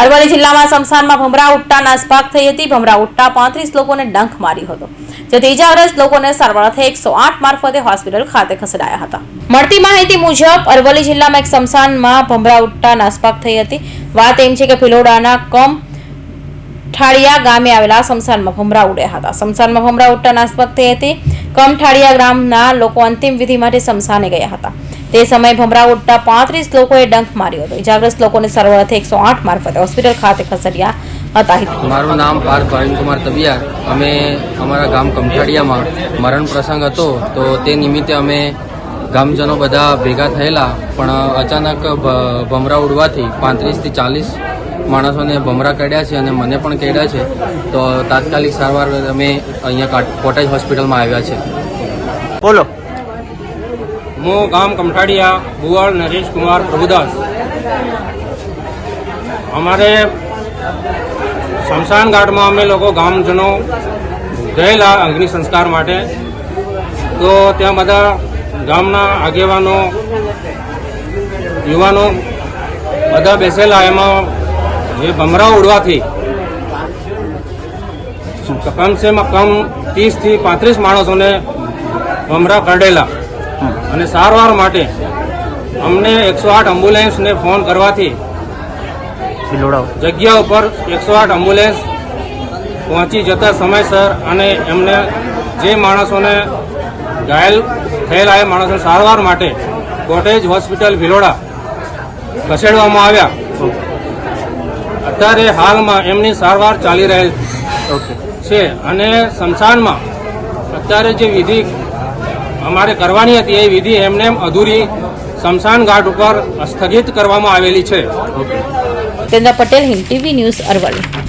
અરવલ્લી જિલ્લામાં શમશાનમાં ભમરા ઉટ્ટા નાસભાગ થઈ હતી. ભમરા ઉટ્ટા પાંત્રીસ લોકોને ડંખ માર્યો હતો. જેથી ઇજાગ્રસ્ત લોકોને સારવાર અર્થે એકસો આઠ મારફતે હોસ્પિટલ ખાતે ખસેડાયા હતા. મળતી માહિતી મુજબ અરવલ્લી જિલ્લામાં એક શમશાનમાં ભમરા ઉટ્ટા નાસભાગ થઈ હતી. વાત એમ છે કે ભિલોડાના કમ ઠાળિયા ગામે આવેલા શમશાનમાં ભમરા ઉડ્યા હતા. શમશાનમાં ભમરા ઉડતા નાસભાગ થઈ હતી. કમઠાળિયા ગામના લોકો અંતિમ વિધિ માટે શમશાને ગયા હતા. તે સમયે ભમરા ઉડતા પાંત્રીસ લોકોએ ડંખ માર્યો હતો. ઇજાગ્રસ્ત લોકોને અર્થે એકસો આઠ મારફતે હોસ્પિટલ ખાતે ખસેડ્યા હતા. મારું નામ પાર્થ પ્રવીણકુમાર તબિયાર. અમે અમારા ગામ કમઠાડિયામાં મરણ પ્રસંગ હતો તો તે નિમિત્તે અમે ગામજનો બધા ભેગા થયેલા પણ અચાનક ભ- ભમરા ઉડવાથી પાંત્રીસથી ચાલીસ માણસોને ભમરા કાઢ્યા છે અને મને પણ કાઢ્યા છે. તો તાત્કાલિક સારવાર અમે અહીંયા કાટ- કોટેજ હોસ્પિટલમાં આવ્યા છે. બોલો. હું ગામ કમઠાડિયા ભુવળ નરેશ કુમાર પ્રભુદાસ. અમારે શમશાન ઘાટમાં અમે લોકો ગામજનો ગયેલા અગ્નિ સંસ્કાર માટે. તો ત્યાં બધા ગામના આગેવાનો, યુવાનો બધા બેસેલા. એમાં જે ભમરા ઉડવાથી કમસે કમ ત્રીસથી પાંત્રીસ માણસોને ભમરા કરડેલા. અને સારવાર માટે અમને એકસો આઠ એમ્બ્યુલન્સને ફોન કરવાથી જગ્યા ઉપર એકસો આઠ એમ્બ્યુલન્સ પહોંચી જતા સમયસર અને એમને જે માણસોને ઘાયલ થયેલા એ માણસોને સારવાર માટે કોટેજ હોસ્પિટલ ભિલોડા ખસેડવામાં આવ્યા. અત્યારે હાલમાં એમની સારવાર ચાલી રહેલ છે અને સ્મશાનમાં અત્યારે જે વિધિ અમારે કરવાની હતી એ વિધિ એમને અધૂરી સ્મશાન ઘાટ ઉપર સ્થગિત કરવામાં આવેલી છે. Okay. Kendra Patel, Hind TV news Aravalli.